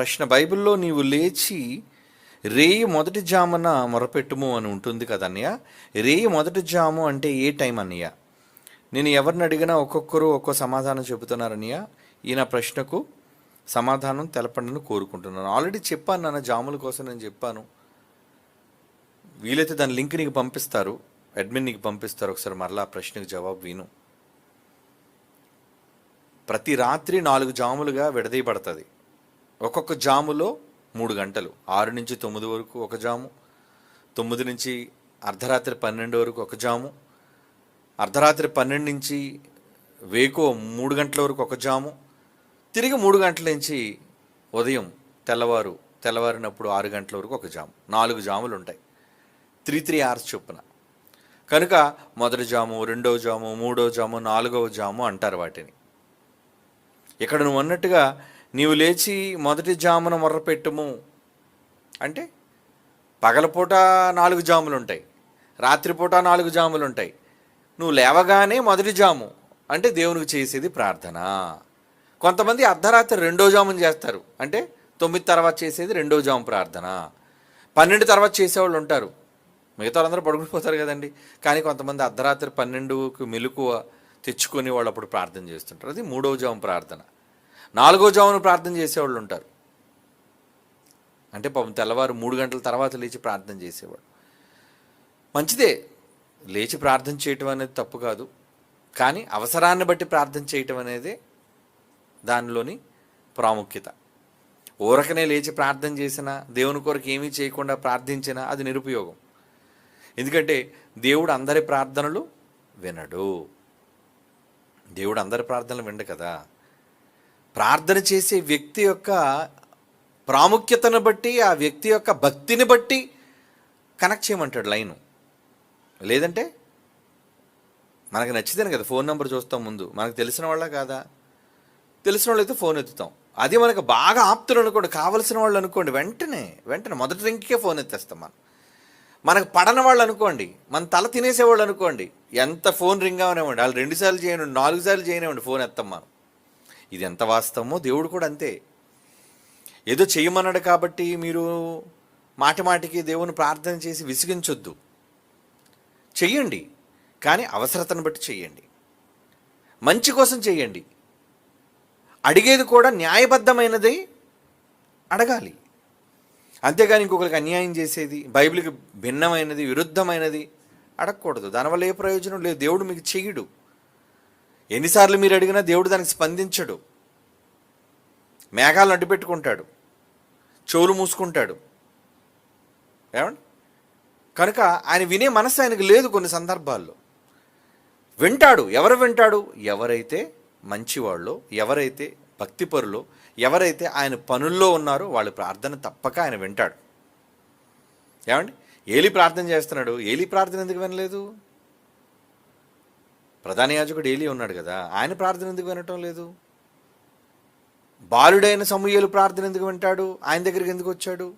ప్రశ్న. బైబిల్లో నీవు లేచి రేయి మొదటి జామున మొరపెట్టుము అని ఉంటుంది కదన్నయ్య రేయి మొదటి జాము అంటే ఏ టైం అన్నయ్య? నేను ఎవరిని అడిగినా ఒక్కొక్కరు ఒక్కో సమాధానం చెబుతున్నారన్నయ్య ఈయన ప్రశ్నకు సమాధానం తెలపండి కోరుకుంటున్నాను. ఆల్రెడీ చెప్పాను నాన్న జాముల కోసం నేను చెప్పాను. వీలైతే దాని లింక్ నీకు పంపిస్తారు. అడ్మిన్ నీకు పంపిస్తారు. ఒకసారి మరలా ఆ ప్రశ్నకు జవాబు విను. ప్రతి రాత్రి నాలుగు జాములుగా విడదీయబడుతుంది. ఒక్కొక్క జాములో మూడు గంటలు. ఆరు నుంచి తొమ్మిది వరకు ఒక జాము తొమ్మిది నుంచి అర్ధరాత్రి పన్నెండు వరకు ఒక జాము అర్ధరాత్రి పన్నెండు నుంచి వేకో మూడు గంటల వరకు ఒక జాము తిరిగి మూడు గంటల నుంచి ఉదయం తెల్లవారు తెల్లవారినప్పుడు ఆరు గంటల వరకు ఒక జాము. నాలుగు జాములు ఉంటాయి. త్రీ త్రీ అవర్స్ చొప్పున. కనుక మొదటి జాము రెండవ జాము మూడవ జాము నాలుగవ జాము అంటారు వాటిని. ఇక్కడ నువ్వు అన్నట్టుగా నీవు లేచి మొదటి జామున మొర్రపెట్టుము అంటే పగలపూట నాలుగు జాములు ఉంటాయి రాత్రిపూట నాలుగు జాములు ఉంటాయి నువ్వు లేవగానే మొదటి జాము అంటే దేవునికి చేసేది ప్రార్థన. కొంతమంది అర్ధరాత్రి రెండో జామును చేస్తారు అంటే తొమ్మిది తర్వాత చేసేది రెండో జాము ప్రార్థన. పన్నెండు తర్వాత చేసేవాళ్ళు ఉంటారు. మిగతా వాళ్ళందరూ పడుకునిపోతారు కదండి. కానీ కొంతమంది అర్ధరాత్రి పన్నెండుకు మెలకువ తెచ్చుకొని వాళ్ళు అప్పుడు ప్రార్థన చేస్తుంటారు. అది మూడవ జాము ప్రార్థన. నాలుగో జామును ప్రార్థన చేసేవాళ్ళు ఉంటారు. అంటే పాపం తెల్లవారు మూడు గంటల తర్వాత లేచి ప్రార్థన చేసేవాడు. మంచిదే లేచి ప్రార్థన చేయటం అనేది తప్పు కాదు. కానీ అవసరాన్ని బట్టి ప్రార్థన చేయటం అనేది దానిలోని ప్రాముఖ్యత. ఊరకనే లేచి ప్రార్థన చేసినా దేవుని కొరకు ఏమీ చేయకుండా ప్రార్థించినా అది నిరుపయోగం. ఎందుకంటే దేవుడు అందరి ప్రార్థనలు వినడు. దేవుడు అందరి ప్రార్థనలు వినడు కదా. ప్రార్థన చేసే వ్యక్తి యొక్క ప్రాముఖ్యతను బట్టి ఆ వ్యక్తి యొక్క భక్తిని బట్టి కనెక్ట్ చేయమంటాడు లైను. లేదంటే మనకు నచ్చితేనే కదా ఫోన్ నెంబర్ చూస్తాం ముందు. మనకు తెలిసిన వాళ్ళ కాదా? తెలిసిన వాళ్ళైతే ఫోన్ ఎత్తుతాం. అది మనకు బాగా ఆప్తులు అనుకోండి కావలసిన వాళ్ళు అనుకోండి వెంటనే వెంటనే మొదటి రింగ్కే ఫోన్ ఎత్తేస్తాం మనం. మనకు పడని వాళ్ళు అనుకోండి మన తల తినేసేవాళ్ళు అనుకోండి ఎంత ఫోన్ రింగ్ అవనివ్వండి వాళ్ళు రెండుసార్లు చేయనివ్వండి నాలుగు సార్లు చేయనివ్వండి ఫోన్ ఎత్తాం మనం. ఇది ఎంత వాస్తవమో దేవుడు కూడా అంతే. ఏదో చేయమన్నాడు కాబట్టి మీరు మాటి మాటికి దేవుని ప్రార్థన చేసి విసిగించొద్దు. చెయ్యండి కానీ అవసరతను బట్టి చెయ్యండి. మంచి కోసం చెయ్యండి. అడిగేది కూడా న్యాయబద్ధమైనది అడగాలి. అంతేగాని ఇంకొకరికి అన్యాయం చేసేది బైబిల్కి భిన్నమైనది విరుద్ధమైనది అడగకూడదు. దానివల్ల ఏ ప్రయోజనం లేదు. దేవుడు మీకు చెయ్యడు. ఎన్నిసార్లు మీరు అడిగినా దేవుడు దానికి స్పందించడు. మేఘాలు అడ్డుపెట్టుకుంటాడు. చెవులు మూసుకుంటాడు. ఏమండి? కనుక ఆయన వినే మనసు ఆయనకు లేదు కొన్ని సందర్భాల్లో. వింటాడు. ఎవరు వింటాడు? ఎవరైతే మంచివాళ్ళు ఎవరైతే భక్తిపరులో ఎవరైతే ఆయన పనుల్లో ఉన్నారో వాళ్ళ ప్రార్థన తప్పక ఆయన వింటాడు. ఏమండి? ఏలి ప్రార్థన చేస్తున్నాడు. ఏలి ప్రార్థన ఎందుకు వినలేదు? ప్రధాన యాజకుడు ఏలి ఉన్నాడు కదా ఆయన ప్రార్థన ఎందుకు వినటం లేదు? బాలుడైన సమూహలు ప్రార్థన ఎందుకు వింటాడు? ఆయన దగ్గరికి ఎందుకు వచ్చాడు?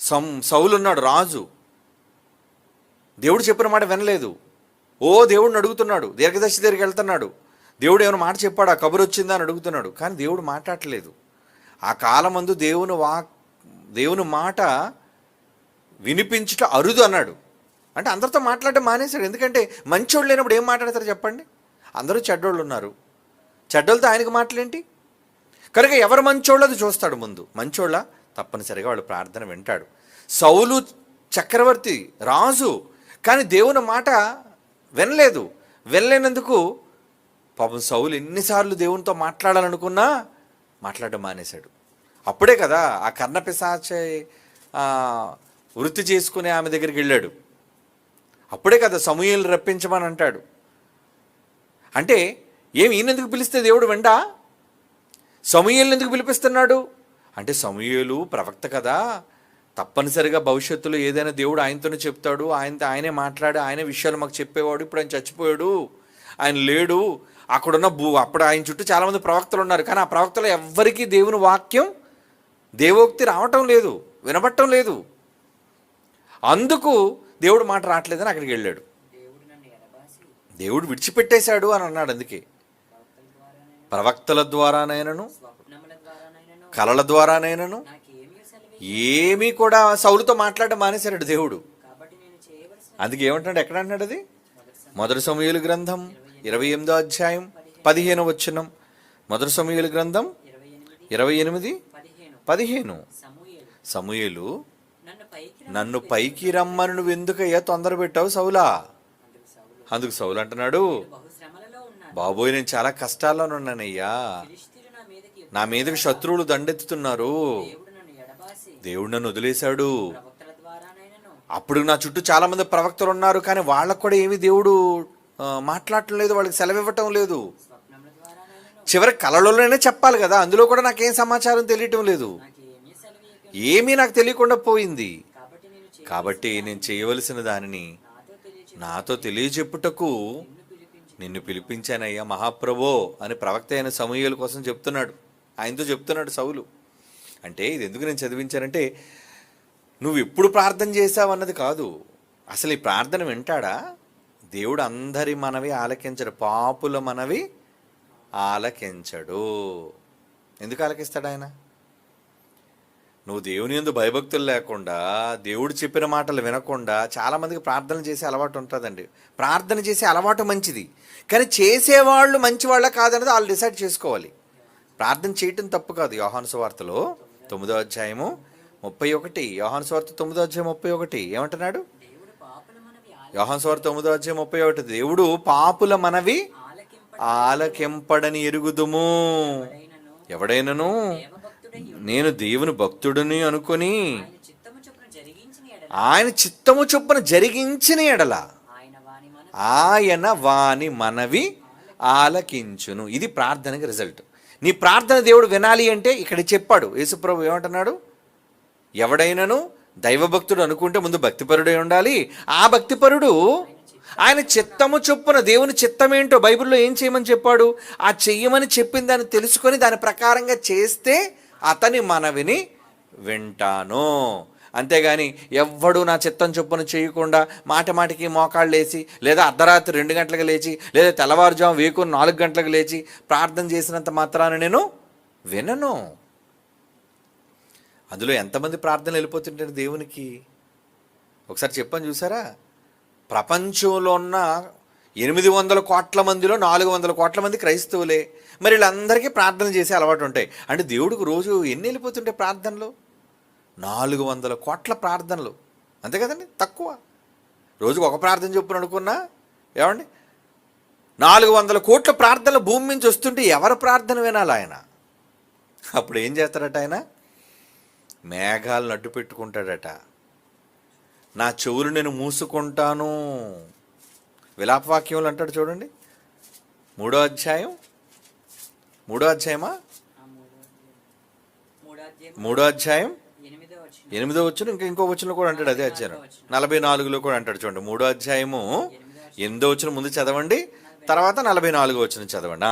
సం సౌలు ఉన్నాడు రాజు. దేవుడు చెప్పిన మాట వినలేదు. ఓ దేవుడిని అడుగుతున్నాడు దీర్ఘదర్శి దగ్గరికి వెళ్తున్నాడు. దేవుడు ఏమైనా మాట చెప్పాడు? ఆ కబురు వచ్చిందా అని అడుగుతున్నాడు. కానీ దేవుడు మాట్లాడలేదు ఆ కాలమందు దేవుని వా దేవుని మాట వినిపించుట అరుదు అన్నాడు. అంటే అందరితో మాట్లాడడం మానేశాడు. ఎందుకంటే మంచోళ్ళు లేనప్పుడు ఏం మాట్లాడతారు చెప్పండి? అందరూ చెడ్డోళ్ళు ఉన్నారు. చెడ్డోళ్ళతో ఆయనకు మాటలేంటి? కనుక ఎవరు మంచోళ్ళు అది చూస్తాడు ముందు. మంచోళ్ళ తప్పనిసరిగా వాళ్ళు ప్రార్థన వింటాడు. సౌలు చక్రవర్తి రాజు కానీ దేవుని మాట వినలేదు. వినలేనందుకు పాపం సౌలు ఎన్నిసార్లు దేవునితో మాట్లాడాలనుకున్నా మాట్లాడడం మానేశాడు. అప్పుడే కదా ఆ కర్ణపిశాచే వృత్తి చేసుకునే ఆమె దగ్గరికి వెళ్ళాడు. అప్పుడే కదా సమూహలు రప్పించమని అంటాడు. అంటే ఏమి ఈయనెందుకు పిలిస్తే దేవుడు వెండా? సమూహలు ఎందుకు పిలిపిస్తున్నాడు? అంటే సమూహలు ప్రవక్త కదా. తప్పనిసరిగా భవిష్యత్తులో ఏదైనా దేవుడు ఆయనతోనే చెప్తాడు. ఆయనతో ఆయనే మాట్లాడి ఆయనే విషయాలు మాకు చెప్పేవాడు. ఇప్పుడు ఆయన చచ్చిపోయాడు. ఆయన లేడు. అక్కడున్న భూ అప్పుడు ఆయన చుట్టూ చాలామంది ప్రవక్తలు ఉన్నారు. కానీ ఆ ప్రవక్తలు ఎవ్వరికీ దేవుని వాక్యం దేవోక్తి రావటం లేదు. వినబట్టం లేదు. అందుకు దేవుడు మాట రావట్లేదని అక్కడికి వెళ్ళాడు. దేవుడు విడిచిపెట్టేశాడు అని అన్నాడు అందుకే. ప్రవక్తల ద్వారానైనా ప్రవక్తల ద్వారానైనను కలల ద్వారానైనను ఏమీ కూడా సౌలుతో మాట్లాడడం మానేశాడు దేవుడు. అందుకే ఏమంటాడు ఎక్కడ అంటున్నాడు అది? మొదటి సమూహలు గ్రంథం ఇరవై ఎనిమిదో అధ్యాయం పదిహేను వచ్చినం మొదటి సమూహలు గ్రంథం ఇరవై ఎనిమిది పదిహేను. సమూయేలు. సమూయేలు నన్ను పైకి రమ్మని నువ్వు ఎందుకయ్యా? తొందర పెట్టావు సౌలా? అందుకు సౌలు అంటున్నాడు. బాబోయ్ నేను చాలా కష్టాల్లో ఉన్నానయ్యా. నా మీదకి శత్రువులు దండెత్తుతున్నారు. దేవుడు నన్ను వదిలేశాడు. అప్పుడు నా చుట్టూ చాలా మంది ప్రవక్తలు ఉన్నారు కానీ వాళ్ళకు కూడా ఏమి దేవుడు మాట్లాడటం లేదు వాళ్ళకి సెలవు ఇవ్వటం లేదు. చివరి కళలోనే చెప్పాలి కదా అందులో కూడా నాకేం సమాచారం తెలియటం లేదు. ఏమీ నాకు తెలియకుండా పోయింది. కాబట్టి నేను చేయవలసిన దానిని నాతో తెలియజెప్పుటకు నిన్ను పిలిపించానయ్యా మహాప్రభో అని ప్రవక్త అయిన సమూహల కోసం చెప్తున్నాడు. ఆయనతో చెప్తున్నాడు సౌలు. అంటే ఇది ఎందుకు నేను చదివించానంటే నువ్వు ఎప్పుడు ప్రార్థన చేశావు అన్నది కాదు. అసలు ఈ ప్రార్థన వింటాడా? దేవుడు అందరి మనవి ఆలకించడు. పాపుల మనవి ఆలకించడు. ఎందుకు ఆలకిస్తాడు ఆయన? నువ్వు దేవుని ఎందు భయభక్తులు లేకుండా దేవుడు చెప్పిన మాటలు వినకుండా చాలామందికి ప్రార్థన చేసే అలవాటు ఉంటుందండి. ప్రార్థన చేసే అలవాటు మంచిది. కానీ చేసేవాళ్ళు మంచివాళ్ళ కాదన్నది వాళ్ళు డిసైడ్ చేసుకోవాలి. ప్రార్థన చేయటం తప్పు కాదు. యోహాను సువార్తలో తొమ్మిదో అధ్యాయము ముప్పై ఒకటి. యోహాను సువార్త తొమ్మిదో అధ్యాయం ముప్పై ఒకటి. ఏమంటున్నాడు? యోహాను సువార్త తొమ్మిదో అధ్యాయం ముప్పై ఒకటి. దేవుడు పాపుల మనవి ఆలకెంపడని ఎరుగుదుము. ఎవడైనను? నేను దేవుని భక్తుడిని అనుకొని ఆయన చిత్తము చొప్పున జరిగించిన ఎడల ఆయన వాని మనవి ఆలకించును. ఇది ప్రార్థనకి రిజల్ట్ నీ ప్రార్థన దేవుడు వినాలి అంటే ఇక్కడ చెప్పాడు. యేసుప్రభు ఏమంటున్నాడు? ఎవడైనను దైవభక్తుడు అనుకుంటే ముందు భక్తిపరుడై ఉండాలి. ఆ భక్తిపరుడు ఆయన చిత్తము చొప్పున దేవుని చిత్తమేంటో బైబిల్లో ఏం చేయమని చెప్పాడు? ఆ చెయ్యమని చెప్పిన దాన్ని తెలుసుకొని దాని ప్రకారంగా చేస్తే అతని మనవిని వింటాను. అంతేగాని ఎవ్వడు నా చిత్తం చొప్పున చేయకుండా మాట మాటికి మోకాళ్ళు లేచి లేదా అర్ధరాత్రి రెండు గంటలకు లేచి లేదా తెల్లవారుజాము వేకు నాలుగు గంటలకు లేచి ప్రార్థన చేసినంత మాత్రాన నేను వినను. అందులో ఎంతమంది ప్రార్థనలు వెళ్ళిపోతుంటారు దేవునికి? ఒకసారి చెప్పని చూసారా? ప్రపంచంలో ఉన్న ఎనిమిది వందల కోట్ల మందిలో నాలుగు వందల కోట్ల మంది క్రైస్తవులే. మరి వీళ్ళందరికీ ప్రార్థన చేసే అలవాటు ఉంటాయి. అంటే దేవుడికి రోజు ఎన్ని వెళ్ళిపోతుంటాయి ప్రార్థనలు? నాలుగు వందల కోట్ల ప్రార్థనలు. అంతే కదండి? తక్కువ. రోజుకు ఒక ప్రార్థన చొప్పున అనుకున్నా ఏమండి? నాలుగు వందల కోట్ల ప్రార్థనలు భూమి నుంచి వస్తుంటే ఎవరి ప్రార్థన వినాలి ఆయన? అప్పుడు ఏం చేస్తాడట ఆయన? మేఘాలను అడ్డు పెట్టుకుంటాడట. నా చెవులు నేను మూసుకుంటాను. విలాపవాక్యములు అంటాడు చూడండి. మూడో అధ్యాయం. మూడో అధ్యాయమా? మూడో అధ్యాయం. ఎనిమిదో వచ్చిన ఇంకా ఇంకో వచ్చిన కూడా అంటాడు అదే అధ్యాయం. నలభై నాలుగులో కూడా అంటాడు చూడండి. మూడో అధ్యాయము. ఎనిమిదో వచ్చిన ముందు చదవండి. తర్వాత నలభై నాలుగు వచ్చిన చదవండి.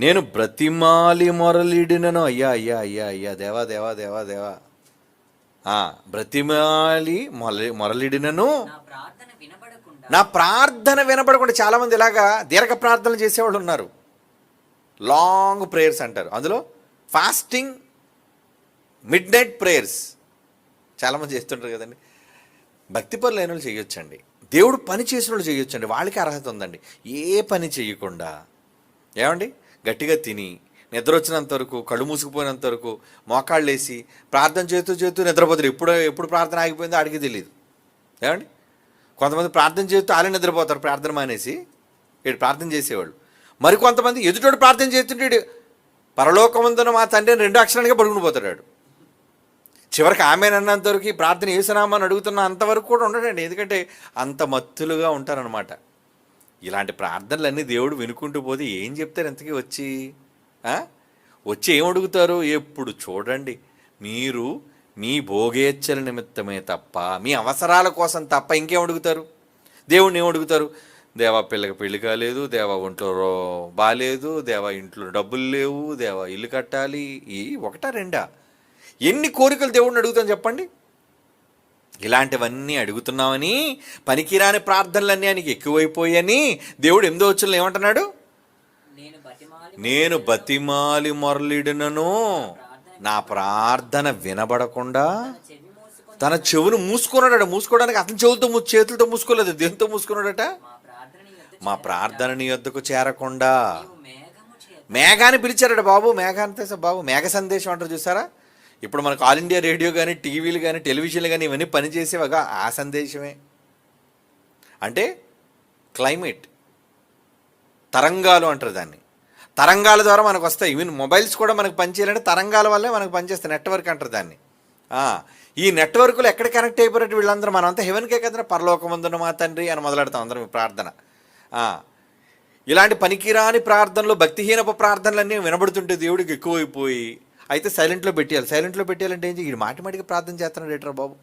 నేను బ్రతిమాలి మొరలిడినను. అయ్యా అయ్యా అయ్యా అయ్యా. దేవా దేవా దేవా దేవా. బ్రతిమాలి మొరలి మొరలిడినను. నా ప్రార్థన వినబడకుండా వినపడకుండా చాలామంది ఇలాగా దీర్ఘ ప్రార్థనలు చేసేవాళ్ళు ఉన్నారు. లాంగ్ ప్రేయర్స్ అంటారు. అందులో ఫాస్టింగ్ మిడ్ నైట్ ప్రేయర్స్ చాలామంది చేస్తుంటారు కదండి. భక్తి పనులు లేని వాళ్ళు చేయొచ్చండి. దేవుడు పని చేసిన వాళ్ళు చేయొచ్చండి. వాళ్ళకి అర్హత ఉందండి. ఏ పని చేయకుండా. ఏమండి? గట్టిగా తిని నిద్ర వచ్చినంత వరకు కళ్ళు మూసుకుపోయినంత వరకు మోకాళ్ళు వేసి ప్రార్థన చేస్తూ చేస్తూ నిద్రపోతారు. ఎప్పుడు ఎప్పుడు ప్రార్థన ఆగిపోయిందో ఆడికి తెలియదు ఏమండి? కొంతమంది ప్రార్థన చేస్తూ ఆలే నిద్రపోతారు ప్రార్థన మానేసి వీడు ప్రార్థన చేసేవాళ్ళు. మరి కొంతమంది ఎదుటోడు ప్రార్థన చేస్తుంటే వీడు పరలోకమందున మా తండ్రి రెండు అక్షరానికే పడుకుని పోతాడు వాడు. చివరికి ఆమె అన్నంతవరకు ఈ ప్రార్థన వేసినామని అడుగుతున్న అంతవరకు కూడా ఉండడండి. ఎందుకంటే అంత మత్తులుగా ఉంటారనమాట ఇలాంటి ప్రార్థనలన్నీ దేవుడు వినుకుంటూ పోతే ఏం చెప్తారు ఎంతకీ వచ్చి? వచ్చి ఏం అడుగుతారు? ఎప్పుడు చూడండి. మీరు మీ భోగేచ్ఛల నిమిత్తమే తప్ప మీ అవసరాల కోసం తప్ప ఇంకేం అడుగుతారు? దేవుడిని ఏం అడుగుతారు? దేవా పిల్లకి పెళ్ళి కాలేదు దేవా ఒంట్లో రో- బాలేదు దేవా ఇంట్లో డబ్బులు లేవు దేవా ఇల్లు కట్టాలి ఈ ఒకటా రెండా? ఎన్ని కోరికలు దేవుడిని అడుగుతాం చెప్పండి? ఇలాంటివన్నీ అడుగుతున్నామని పనికిరాని ప్రార్థనలన్నీ ఆయనకి ఎక్కువైపోయని దేవుడు ఎనిమిదో వచ్చులను ఏమంటున్నాడు? నేను బతిమాలి మొరలిడినను. నా ప్రార్థన వినబడకుండా తన చెవును మూసుకున్నాడట. మూసుకోవడానికి అతని చెవులతో చేతులతో మూసుకోలేదు. దేంతో మూసుకున్నాడట? మా ప్రార్థన నీ వద్దకు చేరకుండా. మేఘాన్ని పిలిచారట బాబు. మేఘాన్ని సార్ బాబు మేఘ సందేశం అంటారు చూసారా? ఇప్పుడు మనకు ఆల్ ఇండియా రేడియో కానీ టీవీలు కానీ టెలివిజన్లు కానీ ఇవన్నీ పనిచేసేవగా ఆ సందేశమే. అంటే క్లైమేట్ తరంగాలు అంటారు దాన్ని. తరంగాల ద్వారా మనకు వస్తాయి. ఈవెన్ మొబైల్స్ కూడా మనకు పనిచేయాలంటే తరంగాల వల్లే మనకు పనిచేస్తాయి నెట్వర్క్ అంటారు దాన్ని. ఈ నెట్వర్క్లో ఎక్కడ కనెక్ట్ అయిపోయినట్టు వీళ్ళందరూ మనం అంతా హెవెన్కే కదా పరలోకమందున మా తండ్రి అని మొదలెడతాం అందరం ప్రార్థన. ఇలాంటి పనికిరాని ప్రార్థనలు భక్తిహీనపు ప్రార్థనలన్నీ వినబడుతుంటే దేవుడికి ఎక్కువైపోయి అయితే సైలెంట్లో పెట్టేయాలి. సైలెంట్లో పెట్టేయాలంటే ఏంటి చేయాలి మాటి మాటికి ప్రార్థన చేస్తున్నాడు ఏట్రా బాబు?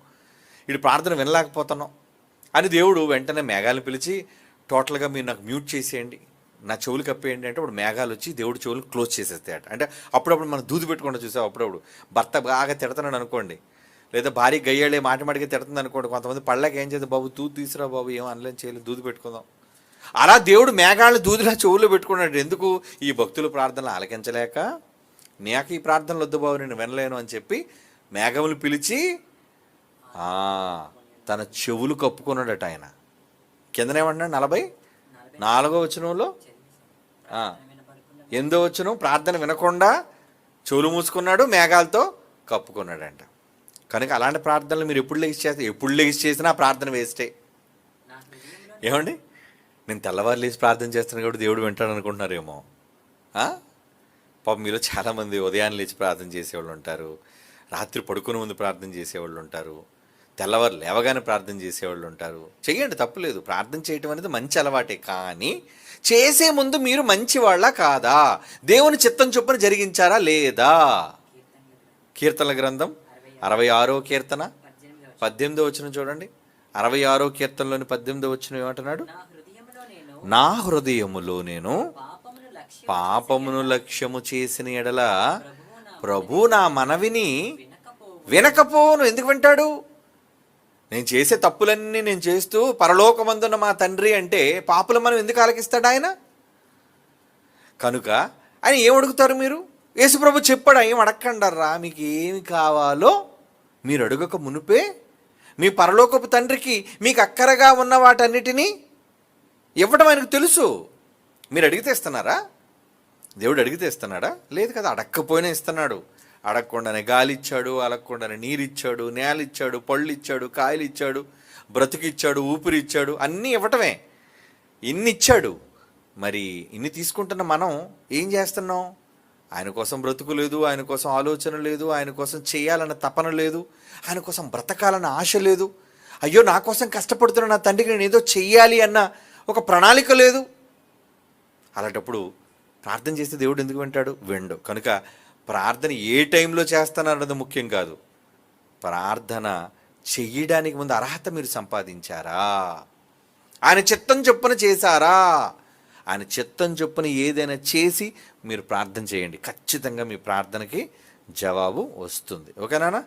వీడు ప్రార్థన వినలేకపోతున్నాం. అని దేవుడు వెంటనే మేఘాలు పిలిచి టోటల్గా మీరు నాకు మ్యూట్ చేసేయండి. నా చెవులు కప్పేయండి అంటే ఇప్పుడు మేఘాలు వచ్చి దేవుడు చెవులు క్లోజ్ చేసేస్తాయట. అంటే అప్పుడప్పుడు మనం దూది పెట్టుకుంటూ చూసాం అప్పుడప్పుడు భర్త బాగా తిడుతున్నాడు అనుకోండి. లేదా భార్య గయ్యాలే మాట మాటికి తిడుతుంది అనుకోండి. కొంతమంది పళ్ళకి ఏం చేద్దాం బాబు? తూ తీసురా బాబు ఏం అనలేం చేయలేదు దూది పెట్టుకుందాం. అలా దేవుడు మేఘాలను దూదిలా చెవుల్లో పెట్టుకున్నాడు. ఎందుకు? ఈ భక్తుల ప్రార్థనలు ఆలకించలేక నాకు ఈ ప్రార్థనలు వద్దు బాబు నేను వినలేను అని చెప్పి మేఘములు పిలిచి తన చెవులు కప్పుకున్నాడట ఆయన. కిందనేమన్నాడు నలభై నలభై? నాలుగో వచనంలో చెవి ఆ, ప్రార్థన వినపడకుండా ఎందో వచ్చును? ప్రార్థన వినకుండా చెవులు మూసుకున్నాడు మేఘాలతో కప్పుకున్నాడంట. కనుక అలాంటి ప్రార్థనలు మీరు ఎప్పుడు లెగిసి చేస్తే ఎప్పుడు లెగిసి చేసినా ప్రార్థన వేస్టే. ఏమండి? నేను తెల్లవారు లేచి ప్రార్థన చేస్తాను కాబట్టి దేవుడు వింటాడు అనుకుంటున్నారేమో. పాపం మీలో చాలామంది ఉదయాన్నే లేచి ప్రార్థన చేసేవాళ్ళు ఉంటారు రాత్రి పడుకునే ముందు ప్రార్థన చేసేవాళ్ళు ఉంటారు. తెల్లవారు లేవగానే ప్రార్థన చేసేవాళ్ళు ఉంటారు. చెయ్యండి తప్పులేదు ప్రార్థన చేయటం అనేది మంచి అలవాటే కానీ చేసే ముందు మీరు మంచివాళ్ళ కాదా? దేవుని చిత్తం చొప్పున జరిగించారా లేదా? కీర్తనల గ్రంథం అరవై ఆరో కీర్తన పద్దెనిమిది పద్దెనిమిదో వచ్చిన చూడండి. అరవై ఆరో కీర్తనలోని పద్దెనిమిదో వచ్చిన ఏమంటున్నాడు? నా నా హృదయములో నేను పాపమును లక్ష్యము చేసిన ఎడల ప్రభు నా మనవిని వినకపోను ఎందుకు వింటాడు? నేను చేసే తప్పులన్నీ నేను చేస్తూ పరలోకమందున్న మా తండ్రి అంటే పాపుల మనం ఎందుకు ఆలకిస్తాడు ఆయన? కనుక ఆయన ఏం అడుగుతారు మీరు? యేసుప్రభు చెప్పాడు ఏం అడగండర్రా మీకు ఏమి కావాలో మీరు అడుగక మునుపే. మీ పరలోకపు తండ్రికి మీకు అక్కరగా ఉన్న వాటన్నిటినీ ఇవ్వడం ఆయనకు తెలుసు. మీరు అడిగితే ఇస్తున్నారా? దేవుడు అడిగితే ఇస్తున్నాడా? లేదు కదా అడక్కపోయినా ఇస్తున్నాడు. అడగకుండానే గాలిచ్చాడు అలగకుండానే నీరిచ్చాడు నేలిచ్చాడు నేల ఇచ్చాడు పళ్ళు ఇచ్చాడు కాయలు ఇచ్చాడు అన్నీ ఇవ్వటమే. ఇన్ని ఇచ్చాడు మరి ఇన్ని తీసుకుంటున్న మనం ఏం చేస్తున్నాం? ఆయన కోసం బ్రతుకు లేదు ఆయన కోసం ఆలోచన లేదు ఆయన కోసం చేయాలన్న తపన లేదు ఆయన కోసం బ్రతకాలన్న ఆశ లేదు. అయ్యో నా కోసం కష్టపడుతున్న నా తండ్రికి నేను ఏదో చెయ్యాలి అన్న ఒక ప్రణాళిక లేదు. అలాంటప్పుడు ప్రార్థన చేస్తే దేవుడు ఎందుకు వింటాడు? విండు. కనుక ప్రార్థన ఏ టైంలో చేస్తానన్నది ముఖ్యం కాదు. ప్రార్థన చెయ్యడానికి ముందు అర్హత మీరు సంపాదించారా? ఆయన చిత్తం చొప్పున చేశారా? ఆయన చిత్తం చొప్పున ఏదైనా చేసి మీరు ప్రార్థన చేయండి. ఖచ్చితంగా మీ ప్రార్థనకి జవాబు వస్తుంది. ఓకేనా